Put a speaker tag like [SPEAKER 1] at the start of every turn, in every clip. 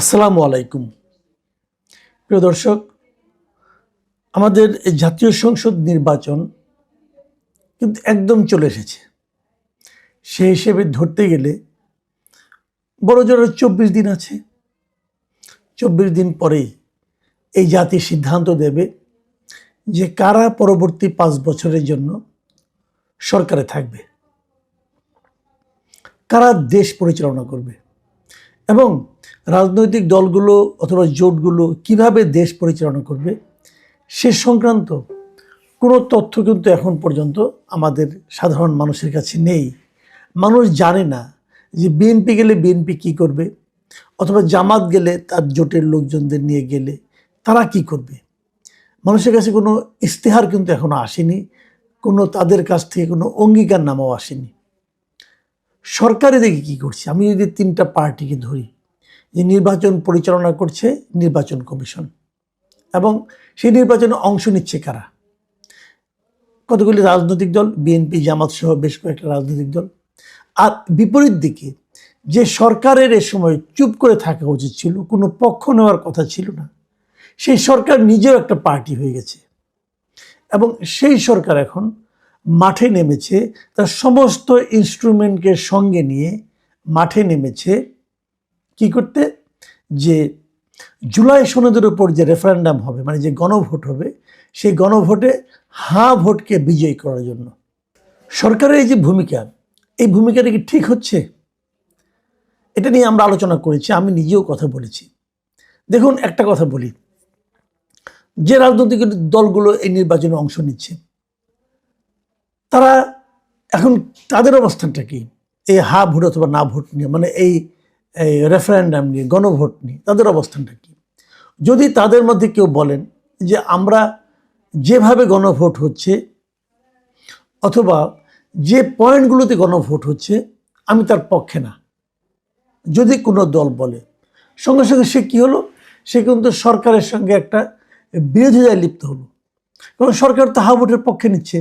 [SPEAKER 1] আসসালামু আলাইকুম। প্রিয় দর্শক, আমাদের এই জাতীয় সংসদ নির্বাচন কিন্তু একদম চলে এসেছে। সেই হিসেবে ধরতে গেলে বড় জোর চব্বিশ দিন আছে। চব্বিশ দিন পরেই এই জাতি সিদ্ধান্ত দেবে যে কারা পরবর্তী পাঁচ বছরের জন্য সরকারে থাকবে। কারা দেশ পরিচালনা করবে? এবং রাজনৈতিক দলগুলো অথবা জোটগুলো কীভাবে দেশ পরিচালনা করবে, সে সংক্রান্ত কোনো তথ্য কিন্তু এখন পর্যন্ত আমাদের সাধারণ মানুষের কাছে নেই। মানুষ জানে না যে বিএনপি গেলে বিএনপি কি করবে, অথবা জামাত গেলে তার জোটের লোকজনদের নিয়ে গেলে তারা কি করবে। মানুষের কাছে কোনো ইস্তেহার কিন্তু এখনও আসেনি, কোনো তাদের কাছ থেকে কোনো অঙ্গীকার নামাও আসেনি। সরকারে দেখি কী করছে? আমি যদি তিনটা পার্টিকে ধরি, যে নির্বাচন পরিচালনা করছে নির্বাচন কমিশন, এবং সেই নির্বাচনে অংশ নিচ্ছে কারা? কতগুলি রাজনৈতিক দল? বিএনপি, জামাত সহ বেশ কয়েকটা রাজনৈতিক দল। আর বিপরীত দিকে, যে সরকারের এ সময় চুপ করে থাকা উচিত ছিল, কোনো পক্ষ নেওয়ার কথা ছিল না, সেই সরকার নিজেও একটা পার্টি হয়ে গেছে। এবং সেই সরকার এখন মাঠে নেমেছে, তার সমস্ত ইনস্ট্রুমেন্টকে সঙ্গে নিয়ে মাঠে নেমেছে। কি করতে? যে জুলাই সনদের উপর যে রেফারেন্ডাম হবে মানে যে গণভোট হবে, সেই গণভোটে হা ভোটকে বিজয়ী করার জন্য। সরকারের এই যে ভূমিকা, এই ভূমিকাটা কি ঠিক হচ্ছে? এটা নিয়ে আমরা আলোচনা করেছি, আমি নিজেও কথা বলেছি। দেখুন, একটা কথা বলি। যে রাজনৈতিক দলগুলো এই নির্বাচনে অংশ নিচ্ছে তারা এখন তাদের অবস্থানটা কি? এই হা ভোট অথবা না ভোট নিয়ে মানে এই রেফারেন্ডাম নিয়ে, গণভোট নিয়ে, তাদের অবস্থানটা কি? যদি তাদের মধ্যে কেউ বলেন যে আমরা যেভাবে গণভোট হচ্ছে অথবা যে পয়েন্টগুলোতে গণভোট হচ্ছে, আমি তার পক্ষে না। যদি কোনো দল বলে, সঙ্গে সঙ্গে সে কী হলো? সে কিন্তু সরকারের সঙ্গে একটা বিরোধিতায় লিপ্ত হলো। কারণ সরকার তো হা ভোটের পক্ষে নিচ্ছে।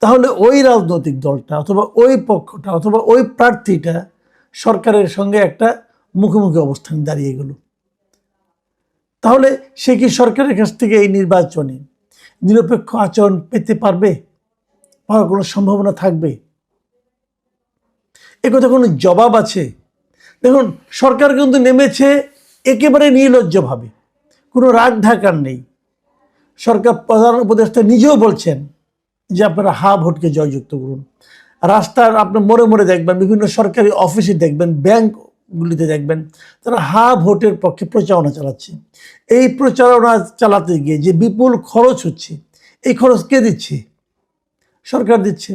[SPEAKER 1] তাহলে ওই রাজনৈতিক দলটা অথবা ওই পক্ষটা অথবা ওই প্রার্থীটা সরকারের সঙ্গে একটা মুখোমুখি অবস্থান দাঁড়িয়ে গেল। তাহলে সে কি সরকারের কাছ থেকে এই নির্বাচনে নিরপেক্ষ আচরণ পেতে পারবে? পাওয়ার কোনো সম্ভাবনা থাকবে? এ কথা কোনো জবাব আছে? দেখুন, সরকার কিন্তু নেমেছে একেবারে নির্লজ্জভাবে। কোনো রাগ ঢাকার নেই। সরকার প্রধান উপদেষ্টা নিজেও বলছেন যে আপনারা হা ভোটকে জয়যুক্ত করুন। রাস্তার আপনার মোড়ে মোড়ে দেখবেন, বিভিন্ন সরকারি অফিসে দেখবেন, ব্যাংকগুলিতে দেখবেন, তারা হা ভোটের পক্ষে প্রচারণা চালাচ্ছে। এই প্রচারণা চালাতে গিয়ে যে বিপুল খরচ হচ্ছে, এই খরচ কে দিচ্ছে? সরকার দিচ্ছে।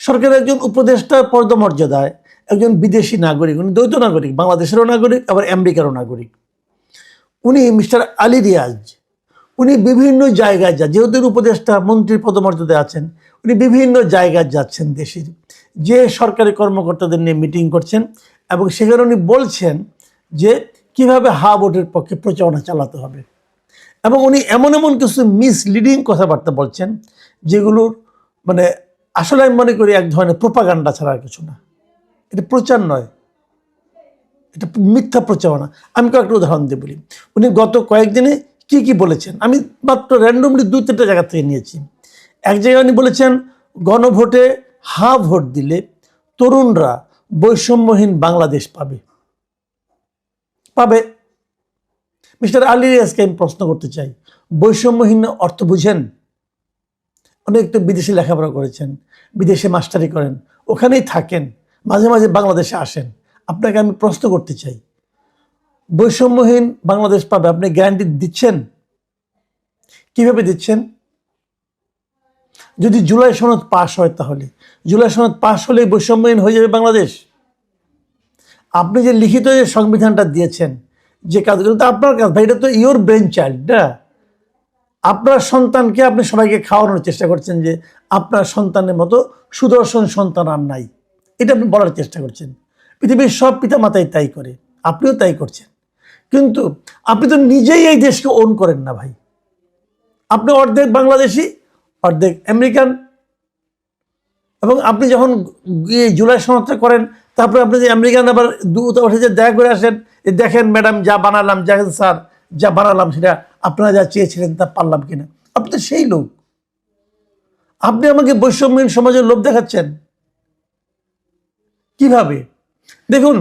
[SPEAKER 1] সরকারের একজন উপদেষ্টা পদমর্যাদায় একজন বিদেশি নাগরিক, উনি দ্বৈত নাগরিক, বাংলাদেশেরও নাগরিক, আবার আমেরিকারও নাগরিক। উনি মিস্টার আলী রিয়াজ উনি বিভিন্ন জায়গায় যা যেহেতু উপদেষ্টা মন্ত্রীর পদমর্যাদায় আছেন, উনি বিভিন্ন জায়গায় যাচ্ছেন দেশের। যে সরকারি কর্মকর্তাদের নিয়ে মিটিং করছেন এবং সেখানে উনি বলছেন যে কীভাবে হা ভোটের পক্ষে প্রচারণা চালাতে হবে। এবং উনি এমন এমন কিছু মিসলিডিং কথাবার্তা বলছেন যেগুলোর মানে আসলে আমি মনে করি এক ধরনের প্রোপাগান্ডা ছাড়া আর কিছু না। এটা প্রচার নয়। এটা মিথ্যা প্রচারণা। আমি কয়েকটা উদাহরণ দিয়ে বলি। উনি গত কয়েকদিনে কি কি বলেছেন? আমি মাত্র র্যান্ডমলি দুই, তিনটা জায়গা থেকে নিয়েছি। এক জায়গায় উনি বলেছেন, গণভোটে হা ভোট দিলে তরুণরা বৈষম্যহীন বাংলাদেশ পাবে। পাবে। মিস্টার আলী আজকে আমি প্রশ্ন করতে চাই, বৈষম্যহীন অর্থ বুঝেন? অনেক তো বিদেশে লেখাপড়া করেছেন, বিদেশে মাস্টারি করেন, ওখানেই থাকেন, মাঝে মাঝে বাংলাদেশে আসেন। আপনাকে আমি প্রশ্ন করতে চাই বৈষম্যহীন বাংলাদেশ পাবে। আপনি গ্যারান্টি দিচ্ছেন? কীভাবে দিচ্ছেন? যদি জুলাই সনদ পাশ হয় তাহলে। জুলাই সনদ পাশ হলেই বৈষম্যহীন হয়ে যাবে বাংলাদেশ। আপনি যে লিখিত যে সংবিধানটা দিয়েছেন, যে কাজগুলো, তো আপনার কাজ। ভাই, এটা তো ইয়োর ব্রেন চাইল্ড না? আপনার সন্তানকে আপনি সবাইকে খাওয়ানোর চেষ্টা করছেন যে আপনার সন্তানের মতো সুদর্শন সন্তান আর নাই। এটা আপনি বলার চেষ্টা করছেন। পৃথিবীর সব পিতামাতাই তাই করে। আপনিও তাই করছেন। কিন্তু আপনি তো নিজেই এই দেশকে ওন করেন না ভাই। আপনি অর্ধেক বাংলাদেশি, অর্ধেক আমেরিকান এবং আপনি যখন গিয়ে জুলাই সমাপ্ত করেন, তারপরে আপনি যে আমেরিকান আবার দূতাবাসে যে দেখা করে আসেন, যে দেখেন ম্যাডাম যা বানালাম দেখেন স্যার যা বানালাম, সেটা আপনারা যা চেয়েছিলেন তা পারলাম কিনা? আপনি তো সেই লোক। আপনি আমাকে বৈষম্যহীন সমাজের লোভ দেখাচ্ছেন। কীভাবে? দেখুন,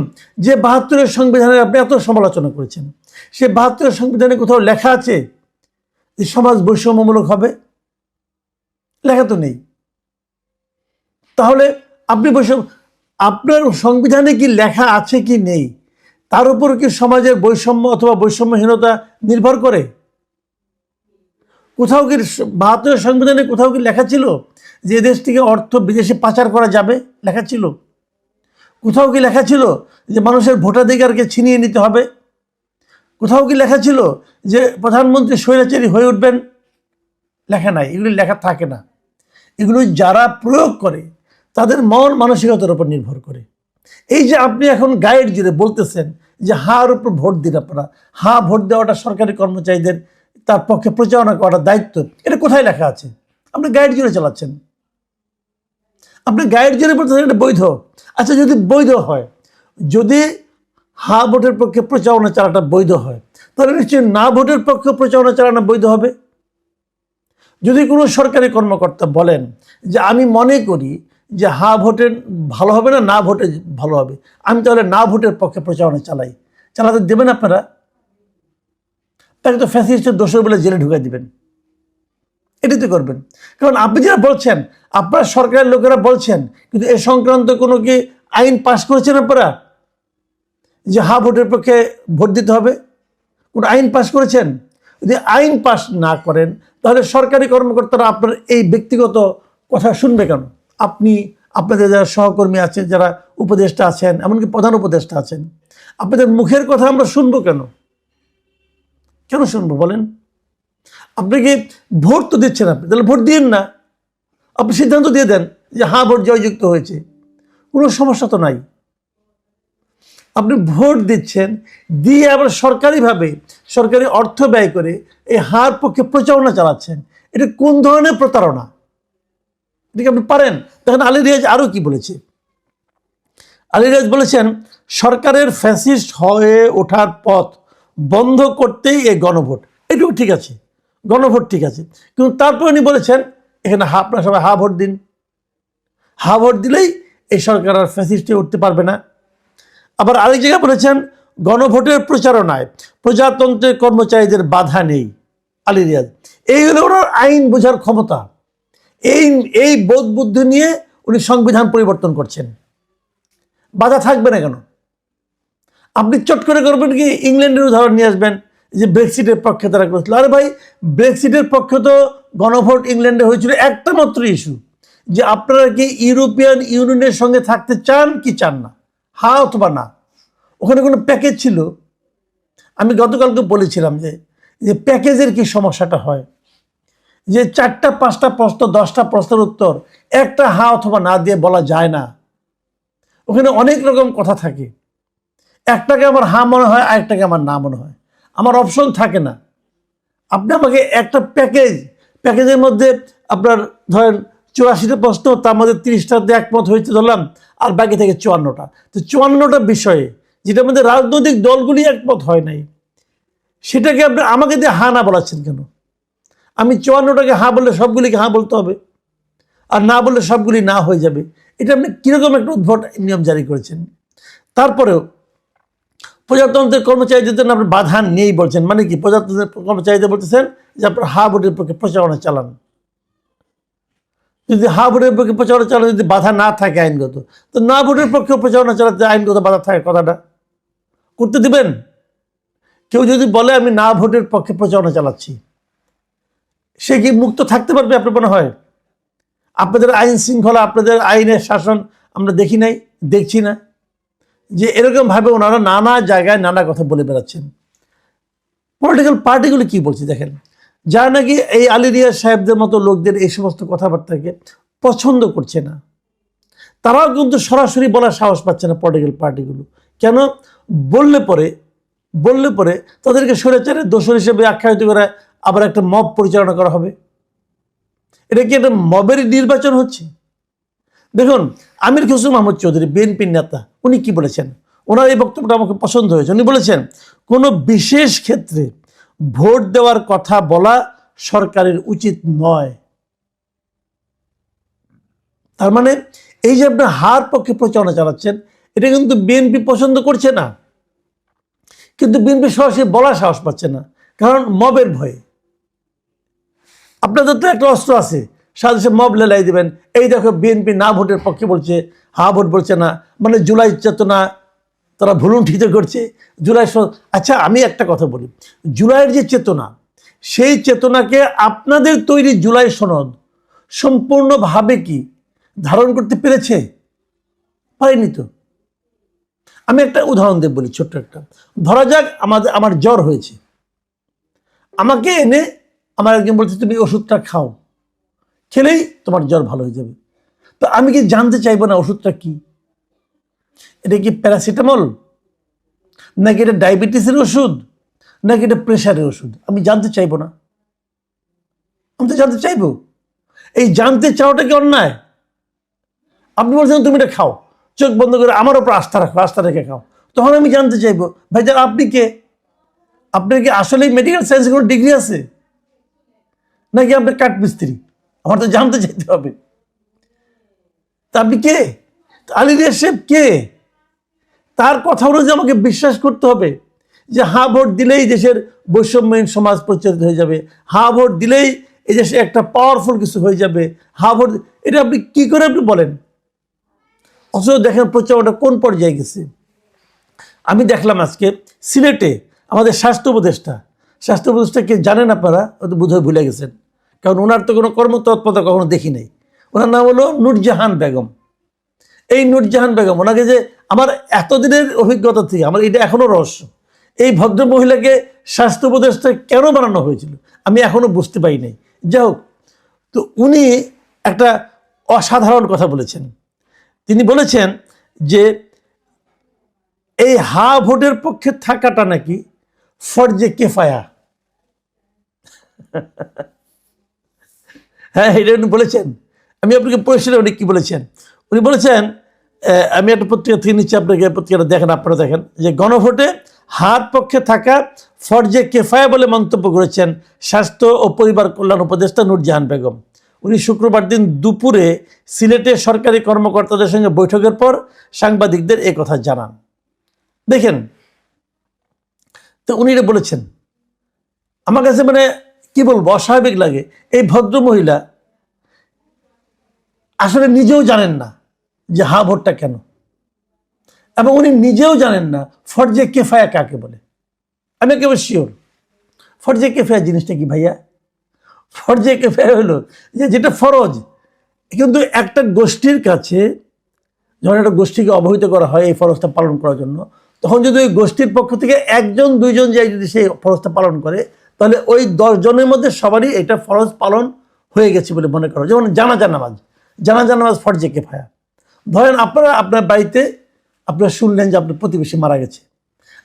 [SPEAKER 1] যে বাহাত্তরের সংবিধানের আপনি এত সমালোচনা করেছেন, সে বাহাত্তরের সংবিধানে কোথাও লেখা আছে যে সমাজ বৈষম্যমূলক হবে? লেখা তো নেই। তাহলে আপনি বৈষম্য, আপনার সংবিধানে কি লেখা আছে কি নেই? তার উপর কি সমাজের বৈষম্য অথবা বৈষম্যহীনতা নির্ভর করে? কোথাও কি বাহাত্তরের সংবিধানে কোথাও কি লেখা ছিল যে দেশ থেকে অর্থ বিদেশে পাচার করা যাবে? লেখা ছিল। কোথাও কি লেখা ছিল যে মানুষের ভোটাধিকারকে ছিনিয়ে নিতে হবে? কোথাও কি লেখা ছিল যে প্রধানমন্ত্রী স্বৈরাচারী হয়ে উঠবেন? লেখা নাই, এগুলি লেখা থাকে না। এগুলো যারা প্রয়োগ করে, তাদের মন মানসিকতার উপর নির্ভর করে। এই যে আপনি এখন গাইড জুড়ে বলতেছেন যে হার উপর ভোট দিন আপনারা, হা ভোট দেওয়াটা সরকারি কর্মচারীদের তার পক্ষে প্রচারণা করাটা দায়িত্ব, এটা কোথায় লেখা আছে? আপনি গাইড জুড়ে চালাচ্ছেন। আপনি গাইড জুড়ে বলতেছেন এটা বৈধ। আচ্ছা যদি বৈধ হয়, যদি হা ভোটের পক্ষে প্রচারণা চালাটা বৈধ হয়, তাহলে নিশ্চয়ই না ভোটের পক্ষে প্রচারণা চালানো বৈধ হবে? যদি কোনো সরকারি কর্মকর্তা বলেন যে, আমি মনে করি যে, হা ভোটে ভালো হবে না না ভোটে ভালো হবে, আমি তাহলে না ভোটের পক্ষে প্রচারণা চালাই। চালাতে দেবেন আপনারা? তাকে তো ফ্যাসিস্টের দোষর বলে জেলে ঢুকাই দিবেন। এটাই তো করবেন। কারণ আপনি যারা বলছেন, আপনার সরকারের লোকেরা বলছেন, কিন্তু এ সংক্রান্ত কোনো কি আইন পাশ করেছেন আপনারা? যে হা ভোটের পক্ষে ভোট দিতে হবে? কোনো আইন পাশ করেছেন? যদি আইন পাশ না করেন, তাহলে সরকারি কর্মকর্তারা আপনার এই ব্যক্তিগত কথা শুনবে কেন? আপনি, আপনাদের যারা সহকর্মী আছেন, যারা উপদেষ্টা আছেন, এমনকি প্রধান উপদেষ্টা আছেন, আপনাদের মুখের কথা আমরা শুনব কেন? কেন শুনব বলেন? আপনি কি ভোট তো দিচ্ছেন আপনি, তাহলে ভোট দিন না। আপনি সিদ্ধান্ত দিয়ে দেন যে হ্যাঁ ভোট জয়যুক্ত হয়েছে। কোনো সমস্যা তো নাই। আপনি ভোট দিচ্ছেন, দিয়ে আবার সরকারিভাবে, সরকারি অর্থ ব্যয় করে এই হার পক্ষে প্রচারণা চালাচ্ছেন। এটা কোন ধরনের প্রতারণা? এটা কি আপনি পারেন? দেখেন আলী রিয়াজ আরও কি বলেছে। আলী রিয়াজ বলেছেন, সরকারের ফ্যাসিস্ট হয়ে ওঠার পথ বন্ধ করতেই এই গণভোট। এটুকু ঠিক আছে। গণভোট ঠিক আছে। কিন্তু তারপর উনি বলেছেন, এখানে হা, আপনারা সবাই হা ভোট দিন। হা ভোট দিলেই এই সরকার আর ফ্যাসিস্টে উঠতে পারবে না। আবার আরেক জায়গায় বলেছেন, গণভোটের প্রচারণায় প্রজাতন্ত্রের কর্মচারীদের বাধা নেই। আলী রিয়াজ, এই হলো ওনার আইন বোঝার ক্ষমতা। এই এই বোধ বুদ্ধি নিয়ে উনি সংবিধান পরিবর্তন করছেন। বাধা থাকবে না কেন? আপনি চট করে করবেন কি, ইংল্যান্ডের উদাহরণ নিয়ে আসবেন। যে ব্রেক্সিটের পক্ষে তারা করেছিল আরে ভাই ব্রেক্সিটের পক্ষে তো গণভোট ইংল্যান্ডে হয়েছিল, একটা মাত্র ইস্যু যে আপনারা কি ইউরোপিয়ান ইউনিয়নের সঙ্গে থাকতে চান কি চান না? হা অথবা না। ওখানে কোনো প্যাকেজ ছিল? আমি গতকালকে বলেছিলাম যে যে প্যাকেজের কি সমস্যাটা হয়? যে চারটা, পাঁচটা প্রশ্ন, দশটা প্রশ্নের উত্তর, একটা হা অথবা না দিয়ে বলা যায় না। ওখানে অনেক রকম কথা থাকে। একটাকে আমার হা মনে হয়, আরেকটাকে আমার না মনে হয়। আমার অপশন থাকে না। আপনি আমাকে একটা প্যাকেজ, প্যাকেজের মধ্যে আপনার ধরেন চুরাশিটা প্রশ্ন, তার মধ্যে তিরিশটাতে একমত হয়েছে ধরলাম, আর বাকি থেকে চুয়ান্নটা। তো চুয়ান্নটা বিষয়ে, যেটার মধ্যে রাজনৈতিক দলগুলি একমত হয় নাই, সেটাকে আপনি আমাকে দিয়ে হা না বলাচ্ছেন কেন? আমি চুয়ান্নটাকে হা বললে সবগুলিকে হা বলতে হবে, আর না বললে সবগুলি না হয়ে যাবে। এটা আপনি কীরকম একটা উদ্ভট নিয়ম জারি করেছেন? তারপরেও প্রজাতন্ত্রের কর্মচারীদের জন্য আপনার বাধা নেই বলছেন। মানে কি? প্রজাতন্ত্রের কর্মচারীদের বলতেছেন যে আপনার হা ভোটের পক্ষে প্রচারণা চালান। যদি হা ভোটের পক্ষে প্রচারণা চালানো, যদি বাধা না থাকে আইনগত, তো না ভোটের পক্ষে প্রচারণা চালাতে আইনগত বাধা থাকে কথাটা। করতে দিবেন? কেউ যদি বলে, আমি না ভোটের পক্ষে প্রচারণা চালাচ্ছি, সে কি মুক্ত থাকতে পারবে আপনার মনে হয়? আপনাদের আইন শৃঙ্খলা, আপনাদের আইনের শাসন আমরা দেখি নাই, দেখছি না। যে এরকমভাবে ওনারা নানা জায়গায় নানা কথা বলে বেড়াচ্ছেন। পলিটিক্যাল পার্টিগুলো কি বলছে দেখেন? যারা নাকি এই আলিরিয়া সাহেবদের মতো লোকদের এই সমস্ত কথাবার্তাকে পছন্দ করছে না, তারাও কিন্তু সরাসরি বলার সাহস পাচ্ছে না পলিটিক্যাল পার্টিগুলো কেন? বললে পরে বললে পরে তাদেরকে স্বৈরাচারের দোষর হিসেবে আখ্যায়িত করে আবার একটা মব পরিচালনা করা হবে। এটা কি একটা মবেরই নির্বাচন হচ্ছে? দেখুন, আমির খসরু মাহমুদ চৌধুরী, বিএনপির নেতা, উনি কি বলেছেন? ওনার এই বক্তব্যটা আমাকে পছন্দ হয়েছে। উনি বলেছেন, কোনো বিশেষ ক্ষেত্রে ভোট দেওয়ার কথা বলা সরকারের উচিত নয়। তার মানে এই যে আপনি হার পক্ষে প্রচারণা চালাচ্ছেন, এটা কিন্তু বিএনপি পছন্দ করছে না। কিন্তু বিএনপি সরাসরি বলার সাহস পাচ্ছে না, কারণ মবের ভয়ে। আপনাদের তো একটা অস্ত্র আছে সাথে মব লেলাই দিবেন। এই দেখো বিএনপি না ভোটের পক্ষে বলছে, হা ভোট বলছে না। মানে জুলাই চেতনা, তারা ভুলুণ্ঠিত করছে। জুলাই আচ্ছা আমি একটা কথা বলি। জুলাইয়ের যে চেতনা, সেই চেতনাকে আপনাদের তৈরি জুলাই সনদ সম্পূর্ণভাবে কি ধারণ করতে পেরেছে? পারেনি তো। আমি একটা উদাহরণ দেব বলি, ছোট্ট একটা। ধরা যাক আমাদের, আমার জ্বর হয়েছে। আমাকে এনে আমার একজন বলছে, তুমি ওষুধটা খাও। খেলেই তোমার জ্বর ভালো হয়ে যাবে। তো আমি কি জানতে চাইব না ওষুধটা কি? এটা কি প্যারাসিটামল? নাকি এটা ডায়াবেটিসের ওষুধ? নাকি এটা প্রেশারের ওষুধ? আমি জানতে চাইব না। আমি তো জানতে চাইব। এই জানতে চাওয়াটা কি অন্যায়? আপনি বলছেন তুমি এটা খাও। চোখ বন্ধ করে আমার ওপর আস্থা রাখো, আস্থা রেখে খাও। তখন আমি জানতে চাইব, ভাই যান, আপনি কে? আপনার কি আসলে মেডিকেল সায়েন্সে কোনো ডিগ্রি আছে? নাকি আপনার কাঠ মিস্ত্রি আমার তো জানতে চাইতে হবে। আপনি কে? আলী শেফ কে? তার কথা অনুযায়ী আমাকে বিশ্বাস করতে হবে যে হা ভোট দিলেই দেশের বৈষম্যহীন সমাজ প্রচারিত হয়ে যাবে। হা ভোট দিলেই এই দেশে একটা পাওয়ারফুল কিছু হয়ে যাবে। হা ভোট এটা আপনি কি করে আপনি বলেন? অথচ দেখেন প্রচারণা কোন পর্যায়ে গেছে? আমি দেখলাম আজকে সিলেটে আমাদের স্বাস্থ্য উপদেষ্টা। স্বাস্থ্য উপদেষ্টা উপদেষ্টাকে জানেন আপনারা? বোধহয় ভুলে গেছেন। কারণ ওনার তো কোনো কর্মতৎপরতা কখনো দেখি নাই। ওনার নাম হলো নুরজাহান বেগম। এই নুরজাহান বেগম, ওনাকে যে আমার এতদিনের অভিজ্ঞতা থেকে, আমার এটা এখনও রহস্য, এই ভদ্র মহিলাকে স্বাস্থ্য উপদেষ্টা কেন বানানো হয়েছিল, আমি এখনও বুঝতে পারি নাই। যাই হোক, তো উনি একটা অসাধারণ কথা বলেছেন। তিনি বলেছেন যে এই হা ভোটের পক্ষে থাকাটা নাকি ফর ফরজে কেফায়া। হ্যাঁ এটা উনি বলেছেন। আমি আপনাকে পরিষ্কার উনি কী বলেছেন। উনি বলেছেন আমি একটা পত্রিকা থেকে নিচ্ছি, আপনাকে পত্রিকাটা দেখেন, আপনারা দেখেন। যে গণভোটে হাত পক্ষে থাকা ফরজে কেফায়া বলে মন্তব্য করেছেন স্বাস্থ্য ও পরিবার কল্যাণ উপদেষ্টা নূরজাহান বেগম। উনি শুক্রবার দিন দুপুরে সিলেটে সরকারি কর্মকর্তাদের সঙ্গে বৈঠকের পর সাংবাদিকদের কথা জানান। দেখেন, তো উনি এটা বলেছেন। আমার কাছে মানে কি বলব অস্বাভাবিক লাগে। এই ভদ্র মহিলা আসলে নিজেও জানেন না যে হা ভোটটা কেন। এবং উনি নিজেও জানেন না ফরজে কেফায়া কাকে বলে। আমি একেবারে শিওর ফরজে কেফায়া জিনিসটা কি ভাইয়া? ফরজে কেফায়া হলো যে যেটা ফরজ, কিন্তু একটা গোষ্ঠীর কাছে যখন একটা গোষ্ঠীকে অবহিত করা হয় এই ফরজটা পালন করার জন্য, তখন যদি ওই গোষ্ঠীর পক্ষ থেকে একজন, দুইজন যাই যদি সেই ফরজটা পালন করে তাহলে ওই দশ জনের মধ্যে সবারই এটা ফরজ পালন হয়ে গেছে বলে মনে করো। যেমন জানাজা নামাজ। জানাজা নামাজ ফরজে কেফায়া। ধরেন আপনারা আপনার বাড়িতে আপনারা শুনলেন যে আপনার প্রতিবেশী মারা গেছে।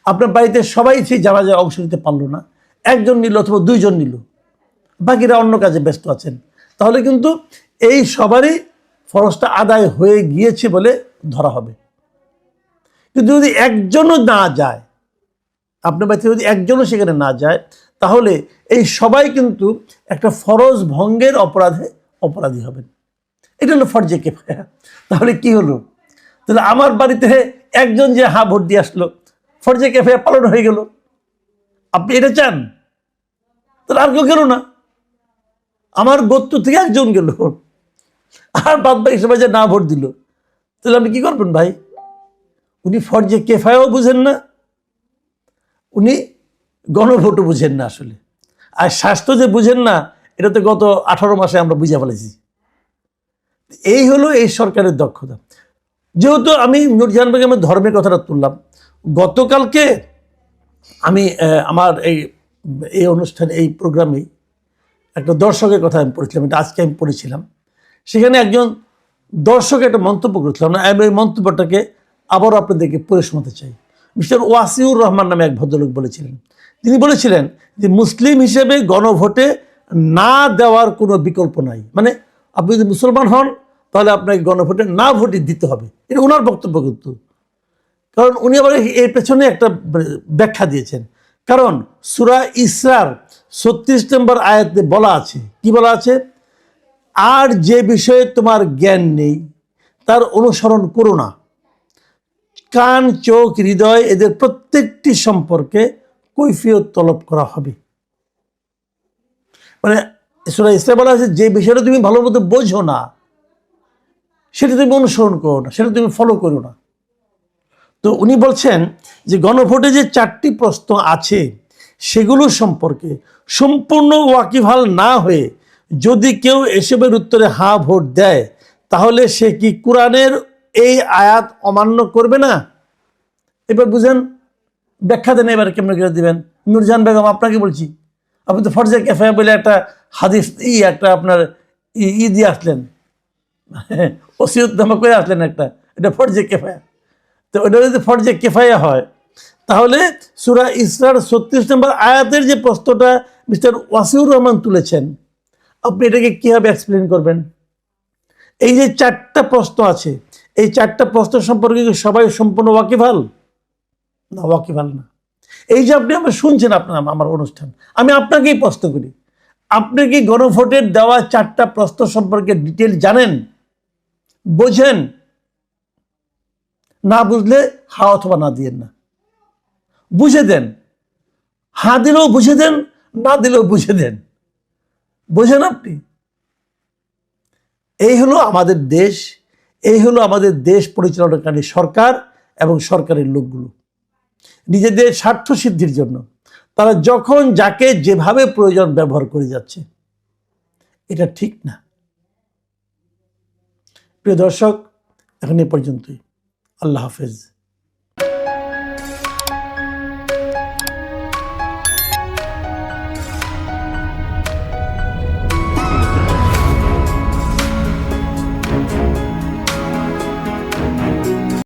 [SPEAKER 1] আপনার বাড়িতে সবাই সেই জানাজায় অংশ নিতে পারল না। একজন নিল অথবা দুইজন নিল। বাকিরা অন্য কাজে ব্যস্ত আছেন। তাহলে কিন্তু এই সবারই ফরজটা আদায় হয়ে গিয়েছে বলে ধরা হবে। কিন্তু যদি একজনও না যায় আপনার বাড়িতে যদি একজনও সেখানে না যায়, তাহলে এই সবাই কিন্তু একটা ফরজ ভঙ্গের অপরাধে অপরাধী হবেন। এটা হলো ফরজে কেফায়া। তাহলে কি হলো? তাহলে আমার বাড়িতে একজন যে হা ভোট দিয়ে আসলো, ফরজে কেফায়া পালন হয়ে গেল। আপনি এটা চান? তাহলে আর কেউ গেল না। আমার গোত্র থেকে একজন গেল। আর বাদ বাকি সবাই যে না ভোট দিল। তাহলে আপনি কি করবেন ভাই? উনি ফরজে কেফায়াও বুঝেন না উনি গণভোটও বুঝেন না আসলে। আর স্বাস্থ্য যে বুঝেন না এটা তো গত আঠারো মাসে আমরা বুঝে ফেলেছি। এই হলো এই সরকারের দক্ষতা। যেহেতু আমি নুরজাহান বেগমের ধর্মের কথাটা তুললাম, গতকালকে আমি আমার এই এই অনুষ্ঠানে, এই প্রোগ্রামে একটা দর্শকের কথা আমি পড়েছিলাম, এটা আজকে আমি পড়েছিলাম। সেখানে একজন দর্শক একটা মন্তব্য করেছিলাম না আমি এই মন্তব্যটাকে আবারও আপনাদেরকে পড়ে শোনাতে চাই। মিস্টার ওয়াসিউর রহমান নামে এক ভদ্রলোক বলেছিলেন। তিনি বলেছিলেন যে মুসলিম হিসেবে গণভোটে না দেওয়ার কোনো বিকল্প নাই। মানে আপনি যদি মুসলমান হন, তাহলে আপনাকে গণভোটে না ভোটই দিতে হবে। এটা ওনার বক্তব্য কিন্তু। কারণ উনি আবার এর পেছনে একটা ব্যাখ্যা দিয়েছেন। কারণ সুরা ইসরার ছত্রিশ নম্বর আয়াতে বলা আছে। কি বলা আছে? আর যে বিষয়ে তোমার জ্ঞান নেই, তার অনুসরণ করো না। কান, চোখ, হৃদয়, এদের প্রত্যেকটি সম্পর্কে কৈফিয়ত তলব করা হবে। মানে সুরা ইসরা বলা আছে, যে বিষয়টা তুমি ভালো মতো বোঝো না, সেটা তুমি অনুসরণ করো না, সেটা তুমি ফলো করো না। তো উনি বলছেন যে গণভোটে যে চারটি প্রশ্ন আছে, সেগুলো সম্পর্কে সম্পূর্ণ ওয়াকিভাল না হয়ে যদি কেউ এসবের উত্তরে হা ভোট দেয়, তাহলে সে কি কোরআনের এই আয়াত অমান্য করবে না? এবার বুঝেন, ব্যাখ্যা দেন এবার কেমন করে দিবেন? নুরজান বেগম, আপনাকে বলছি, আপনি তো ফরজে কেফায় বলে একটা হাদিস, ই একটা আপনার ই দিয়ে আসলেন। ওসিয়তনামা করে আসলেন একটা, এটা ফরজে কেফায়া। তো ওটা যদি ফরজে কেফায়া হয়, তাহলে সুরা ইসরার ছত্রিশ নম্বর আয়াতের যে প্রশ্নটা মিস্টার ওয়াসিউর রহমান তুলেছেন, আপনি এটাকে কীভাবে এক্সপ্লেন করবেন? এই যে চারটা প্রশ্ন আছে এই চারটা প্রশ্ন সম্পর্কে সবাই সম্পূর্ণ ওয়াকিফাল? না ওয়াকিফাল না। এই যে আপনি আমার শুনছেন আপনার, আমার অনুষ্ঠান, আমি আপনাকেই প্রশ্ন করি, আপনি কি গণভোটের দেওয়া চারটা প্রশ্ন সম্পর্কে ডিটেল জানেন? বোঝেন? না বুঝলে হা অথবা না দিয়েন না। বুঝে দেন। হা দিলেও বুঝে দেন, না দিলেও বুঝে দেন। বোঝেন আপনি? এই হলো আমাদের দেশ এই হলো আমাদের দেশ পরিচালনাকারী সরকার এবং সরকারের লোকগুলো। নিজেদের স্বার্থ সিদ্ধির জন্য। তারা যখন যাকে যেভাবে প্রয়োজন ব্যবহার করে যাচ্ছে, এটা ঠিক না। প্রিয় দর্শক, এখন এ পর্যন্তই। আল্লাহ হাফেজ।